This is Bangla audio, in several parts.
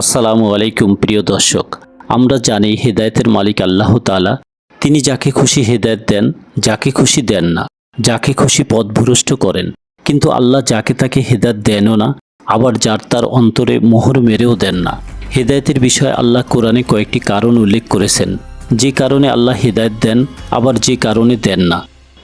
আসসালামু আলাইকুম, প্রিয় দর্শক। আমরা জানি হেদায়েতের মালিক আল্লাহ তাআলা। তিনি যাকে খুশি হেদায়েত দেন, যাকে খুশি দেন না, যাকে খুশি পথভ্রষ্ট করেন। কিন্তু আল্লাহ যাকে তাকে হেদায়ত দেনও না, আবার যার তার অন্তরে মোহর মেরেও দেন না। হেদায়েতের বিষয়ে আল্লাহ কোরআনে কয়েকটি কারণ উল্লেখ করেছেন। যে কারণে আল্লাহ হেদায়েত দেন, আবার যে কারণে দেন না।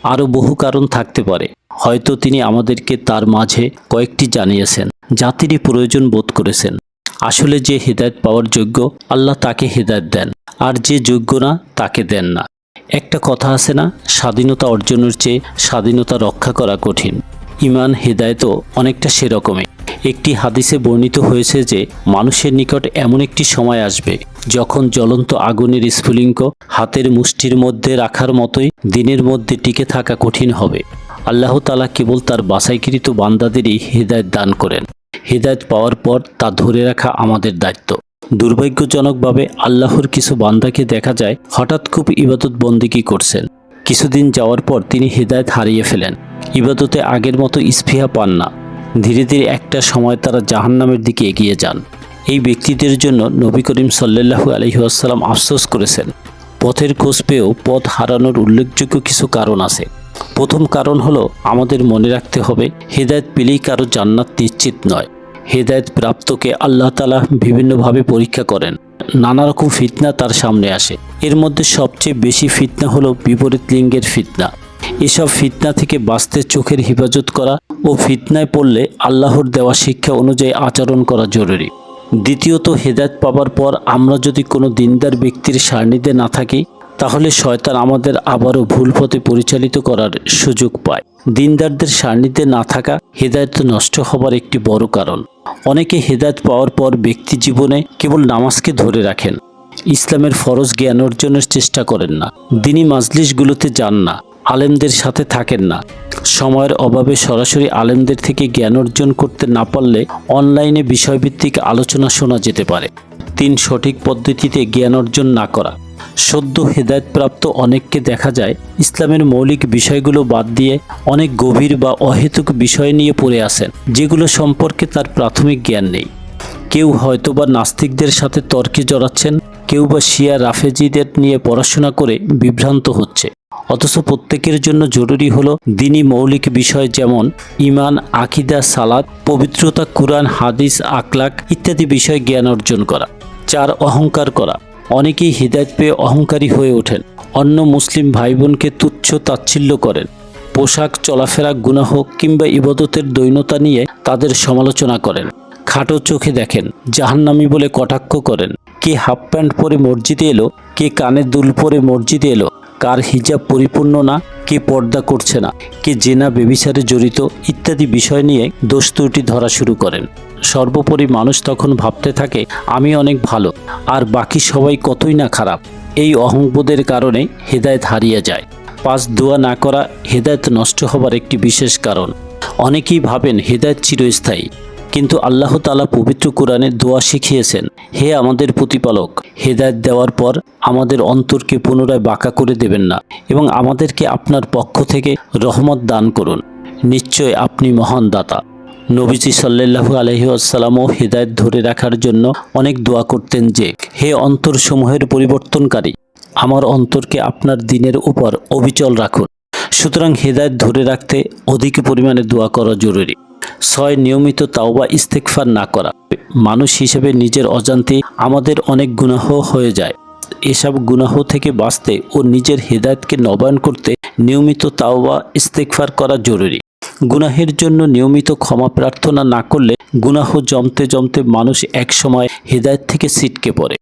আরও বহু কারণ থাকতে পারে। হয়তো তিনি আমাদেরকে তার মাঝে কয়েকটি জানিয়েছেন, যা তিনি প্রয়োজন বোধ করেছেন। আসলে যে হেদায়ত পাওয়ার যোগ্য, আল্লাহ তাকে হেদায়ত দেন। আর যে যোগ্য না, তাকে দেন না। একটা কথা আছে না, স্বাধীনতা অর্জনের চেয়ে স্বাধীনতা রক্ষা করা কঠিন। ইমান, হেদায়তও অনেকটা সেরকমই। একটি হাদিসে বর্ণিত হয়েছে যে, মানুষের নিকট এমন একটি সময় আসবে, যখন জ্বলন্ত আগুনের স্ফুলিঙ্গ হাতের মুষ্টির মধ্যে রাখার মতোই দিনের মধ্যে টিকে থাকা কঠিন হবে। আল্লাহ তালা কেবল তার বাসাইকৃত বান্দাদেরই হৃদায়ত দান করেন। হৃদায়ত পাওয়ার পর তা ধরে রাখা আমাদের দায়িত্ব। দুর্ভাগ্যজনকভাবে আল্লাহর কিছু বান্দাকে দেখা যায়, হঠাৎ খুব ইবাদত বন্দিকি করছেন। কিছুদিন যাওয়ার পর তিনি হৃদায়ত হারিয়ে ফেলেন। ইবাদতে আগের মতো স্পৃহা পান না। ধীরে ধীরে একটা সময় তারা জাহান্নামের দিকে এগিয়ে যান। এই ব্যক্তিদের জন্য নবী করিম সাল্লাল্লাহু আলহিহাস্লাম আফসোস করেছেন। পথের খোঁজ পেয়েও পথ হারানোর উল্লেখযোগ্য কিছু কারণ আছে। প্রথম কারণ হলো, আমাদের মনে রাখতে হবে, হেদায়ত পেলেই কারও জান্নাত নিশ্চিত নয়। হেদায়ত প্রাপ্তকে আল্লাহ তালা বিভিন্নভাবে পরীক্ষা করেন। নানা রকম ফিতনা তার সামনে আসে। এর মধ্যে সবচেয়ে বেশি ফিতনা হলো বিপরীত লিঙ্গের ফিতনা। এসব ফিতনা থেকে বাঁচতে চোখের হেফাজত করা ও ফিতনায় পড়লে আল্লাহর দেওয়া শিক্ষা অনুযায়ী আচরণ করা জরুরি। দ্বিতীয়ত, হেদায়ত পাবার পর আমরা যদি কোনো দিনদার ব্যক্তির সান্নিধ্যে না থাকি তাহলে শয়তান আমাদের আবারও ভুল পথে পরিচালিত করার সুযোগ পায়। দিনদারদের সান্নিধ্যে না থাকা হেদায়ত নষ্ট হবার একটি বড় কারণ। অনেকে হেদায়ত পাওয়ার পর ব্যক্তি জীবনে কেবল নামাজকে ধরে রাখেন। ইসলামের ফরজ জ্ঞান অর্জনের চেষ্টা করেন না। দিনী মাজলিশগুলোতে যান না। আলেমদের সাথে থাকেন না। সময়ের অভাবে সরাসরি আলেমদের থেকে জ্ঞান অর্জন করতে না পারলে অনলাইনে বিষয়ভিত্তিক আলোচনা শোনা যেতে পারে। তিন সঠিক পদ্ধতিতে জ্ঞান অর্জন না করা। সদ্য হেদায়তপ্রাপ্ত অনেককে দেখা যায় ইসলামের মৌলিক বিষয়গুলো বাদ দিয়ে অনেক গভীর বা অহেতুক বিষয় নিয়ে পড়ে আসেন যেগুলো সম্পর্কে তার প্রাথমিক জ্ঞান নেই। কেউ হয়তোবা নাস্তিকদের সাথে তর্কে জড়াচ্ছেন, কেউ বা শিয়া রাফেজিদের নিয়ে পড়াশোনা করে বিভ্রান্ত হচ্ছে। অথচ প্রত্যেকের জন্য জরুরি হলো দিনই মৌলিক বিষয় যেমন ইমান আকিদা সালাদ পবিত্রতা, কুরআন, হাদিস আকলাক ইত্যাদি বিষয় জ্ঞান অর্জন করা। চার, অহংকার করা। অনেকেই হৃদায়ত পেয়ে অহংকারী হয়ে ওঠেন। অন্য মুসলিম ভাই বোনকে তুচ্ছ তাচ্ছিল্য করেন। পোশাক, চলাফেরা, গুনাহ কিংবা ইবাদতের দৈনতা নিয়ে তাদের সমালোচনা করেন। খাটো চোখে দেখেন, জাহান্নামি বলে কটাক্ষ করেন। কে হাফ প্যান্ট পরে মসজিদে এলো, কে কানে দুল পরে মসজিদে এলো। কার হিজাব পরিপূর্ণ না, কে পর্দা করছে না, কে জেনা বেবিচারে জড়িত ইত্যাদি বিষয় নিয়ে দোষ ত্রুটি ধরা শুরু করেন। সর্বোপরি মানুষ তখন ভাবতে থাকে, আমি অনেক ভালো, আর বাকি সবাই কতই না খারাপ? এই অহংবোধের কারণে হেদায়েত হারিয়ে যায়। পাঁচ দোয়া না করা হেদায়েত নষ্ট হবার একটি বিশেষ কারণ। অনেকেই ভাবেন হেদায়েত চিরস্থায়ী। কিন্তু আল্লাহ তালা পবিত্র কোরআনে দোয়া শিখিয়েছেন, হে আমাদের প্রতিপালক, হেদায়ত দেওয়ার পর আমাদের অন্তরকে পুনরায় বাঁকা করে দেবেন না এবং আমাদেরকে আপনার পক্ষ থেকে রহমত দান করুন। নিশ্চয় আপনি মহান দাতা। নবীজি সাল্লাহু আলহি আসসালামও হেদায়ত ধরে রাখার জন্য অনেক দোয়া করতেন যে, হে অন্তরসমূহের পরিবর্তনকারী, আমার অন্তরকে আপনার দিনের উপর অবিচল রাখুন। সুতরাং হেদায়ত ধরে রাখতে অধিক পরিমাণে দোয়া করা জরুরি। ছয় নিয়মিত তাওবা ইস্তেকফার না করা। মানুষ হিসেবে নিজের অজান্তে আমাদের অনেক গুনাহ হয়ে যায়। এসব গুনাহ থেকে বাঁচতে ও নিজের হেদায়তকে নবায়ন করতে নিয়মিত তাওবা ইস্তেকফার করা জরুরি। গুনাহের জন্য নিয়মিত ক্ষমা প্রার্থনা না করলে গুনাহ জমতে জমতে মানুষ একসময় হেদায়ত থেকে ছিটকে পড়ে।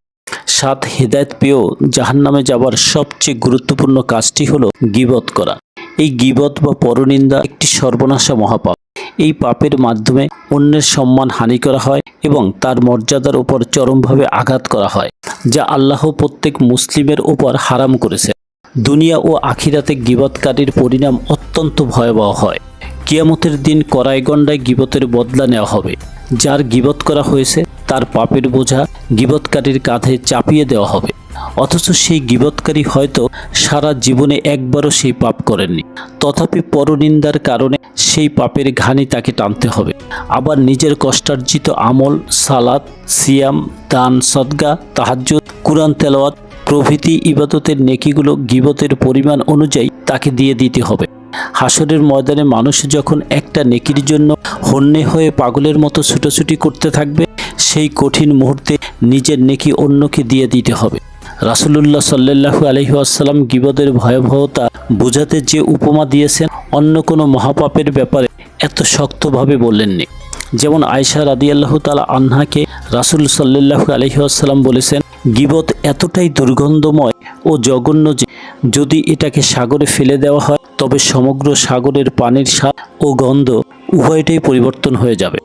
সাত হেদায়ত পেয়েও জাহান্নামে যাবার সবচেয়ে গুরুত্বপূর্ণ কাজটি হলো গিবত করা। এই গিবত বা পরনিন্দা একটি সর্বনাশা মহাপাপ। এই পাপের মাধ্যমে অন্যের সম্মান হানি করা হয় এবং তার মর্যাদার উপর চরমভাবে আঘাত করা হয়, যা আল্লাহ প্রত্যেক মুসলিমের উপর হারাম করেছে। দুনিয়া ও আখিরাতে গিবতকারীর পরিণাম অত্যন্ত ভয়াবহ হয়। কিয়ামতের দিন কড়াইগণ্ডায় গিবতের বদলা নেওয়া হবে। যার গিবত করা হয়েছে, তার পাপের বোঝা গিবতকারীর কাঁধে চাপিয়ে দেওয়া হবে। অথচ সেই গিবৎকারী হয়তো সারা জীবনে একবারও সেই পাপ করেননি। তথাপি পরনিন্দার কারণে সেই পাপের ঘানি তাকে টানতে হবে। আবার নিজের কষ্টার্জিত আমল, সালাত, সিয়াম, দান, সদগা, তাহাজ্জুদ, কুরআন, তেলাওয়াত, প্রভৃতি ইবাদতের নেকিগুলো গিবতের পরিমাণ অনুযায়ী তাকে দিয়ে দিতে হবে। হাসরের ময়দানে মানুষ যখন একটা নেকির জন্য হন্যে হয়ে পাগলের মতো ছুটোছুটি করতে থাকবে, সেই কঠিন মুহূর্তে নিজের নেকি অন্যকে দিয়ে দিতে হবে। রাসুলুল্লাহ সাল্লাহু আলহিহাসাল্লাম গিবদের ভয়াবহতা বোঝাতে যে উপমা দিয়েছেন অন্য কোনো মহাপাপের ব্যাপারে এত শক্তভাবে বললেননি যেমন আয়সা রাদিয়াল্লাহু তালা আনহাকে রাসুল সাল্লাহু আলহিহাসাল্লাম বলেছেন, গিবত এতটাই দুর্গন্ধময় ও জঘন্য যে যদি এটাকে সাগরে ফেলে দেওয়া হয়, তবে সমগ্র সাগরের পানির স্বাদ ও গন্ধ উভয়টাই পরিবর্তন হয়ে যাবে।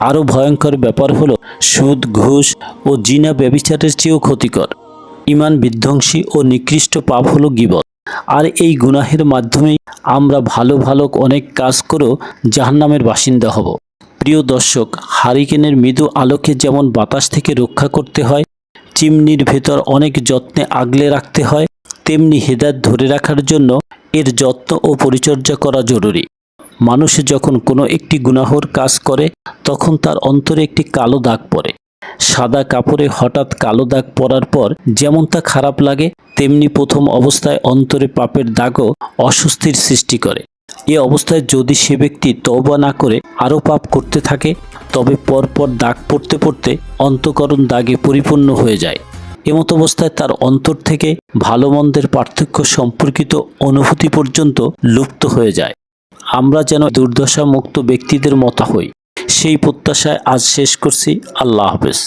আরও ভয়ঙ্কর ব্যাপার হলো, সুদ, ঘুষ ও জিনা ব্যবিচারের চেয়েও ক্ষতিকর। ইমান বিধ্বংসী ও নিকৃষ্ট পাপ হলো গিবত। আর এই গুনাহের মাধ্যমেই আমরা ভালো ভালো অনেক কাজ করেও জাহান্নামের বাসিন্দা হব। প্রিয় দর্শক, হারিকেনের মৃদু আলোকে যেমন বাতাস থেকে রক্ষা করতে হয়, চিমনির ভেতর অনেক যত্নে আগলে রাখতে হয়, তেমনি হেদায়ত ধরে রাখার জন্য এর যত্ন ও পরিচর্যা করা জরুরি। মানুষ যখন কোনো একটি গুনাহর কাজ করে, তখন তার অন্তরে একটি কালো দাগ পড়ে। সাদা কাপড়ে হঠাৎ কালো দাগ পড়ার পর যেমন তা খারাপ লাগে, তেমনি প্রথম অবস্থায় অন্তরে পাপের দাগও অস্বস্তির সৃষ্টি করে। এ অবস্থায় যদি সে ব্যক্তি তওবা না করে, আরও পাপ করতে থাকে, তবে পরপর দাগ পড়তে পড়তে অন্তকরণ দাগে পরিপূর্ণ হয়ে যায়। এমত অবস্থায় তার অন্তর থেকে ভালো মন্দের পার্থক্য সম্পর্কিত অনুভূতি পর্যন্ত লুপ্ত হয়ে যায়। আমরা যেন দুর্দশা মুক্ত ব্যক্তিদের মতো হই। সেই প্রত্যাশায় আজ শেষ করছি। আল্লাহ হাফেজ।